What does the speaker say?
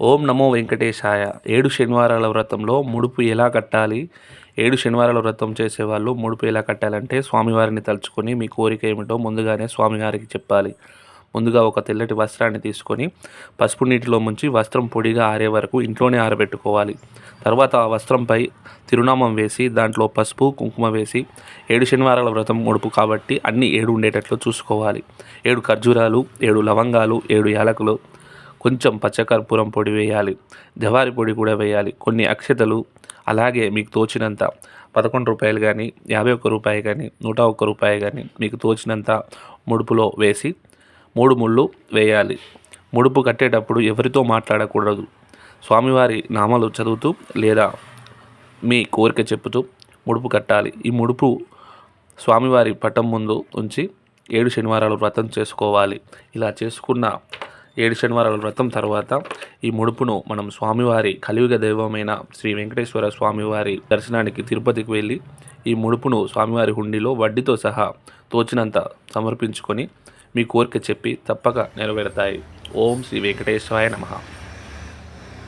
ఓం నమో వెంకటేశాయ. ఏడు శనివారాల వ్రతంలో ముడుపు ఎలా కట్టాలి? ఏడు శనివారాల వ్రతం చేసేవాళ్ళు ముడుపు ఎలా కట్టాలంటే స్వామివారిని తలుచుకొని మీ కోరిక ఏమిటో ముందుగానే స్వామివారికి చెప్పాలి. ముందుగా ఒక తెల్లటి వస్త్రాన్ని తీసుకొని పసుపు నీటిలో ముంచి వస్త్రం పొడిగా ఆరే వరకు ఇంట్లోనే ఆరబెట్టుకోవాలి. తర్వాత ఆ వస్త్రంపై తిరునామం వేసి దాంట్లో పసుపు కుంకుమ వేసి ఏడు శనివారాల వ్రతం ముడుపు కాబట్టి అన్ని ఏడు ఉండేటట్లు చూసుకోవాలి. ఏడు ఖర్జూరాలు ఏడు లవంగాలు ఏడు యాలకులు కొంచెం పచ్చకర్పూరం పొడి వేయాలి. జవారి పొడి కూడా వేయాలి. కొన్ని అక్షతలు అలాగే మీకు తోచినంత పదకొండు రూపాయలు కానీ యాభై ఒక్క రూపాయి కానీ నూట ఒక్క రూపాయి కానీ మీకు తోచినంత ముడుపులో వేసి మూడు ముళ్ళు వేయాలి. ముడుపు కట్టేటప్పుడు ఎవరితో మాట్లాడకూడదు. స్వామివారి నామాలు చదువుతూ లేదా మీ కోరిక చెప్పుతూ ముడుపు కట్టాలి. ఈ ముడుపు స్వామివారి పటం ముందు ఉంచి ఏడు శనివారాలు వ్రతం చేసుకోవాలి. ఇలా చేసుకున్న ఏడు శనివారాల వ్రతం తర్వాత ఈ ముడుపును మనం స్వామివారి కలియుగ దైవమైన శ్రీ వెంకటేశ్వర స్వామివారి దర్శనానికి తిరుపతికి వెళ్ళి ఈ ముడుపును స్వామివారి హుండీలో వడ్డీతో సహా తోచినంత సమర్పించుకొని మీ కోరిక చెప్పి తప్పక నెరవేరుతాయి. ఓం శ్రీ వెంకటేశ్వరాయ నమ.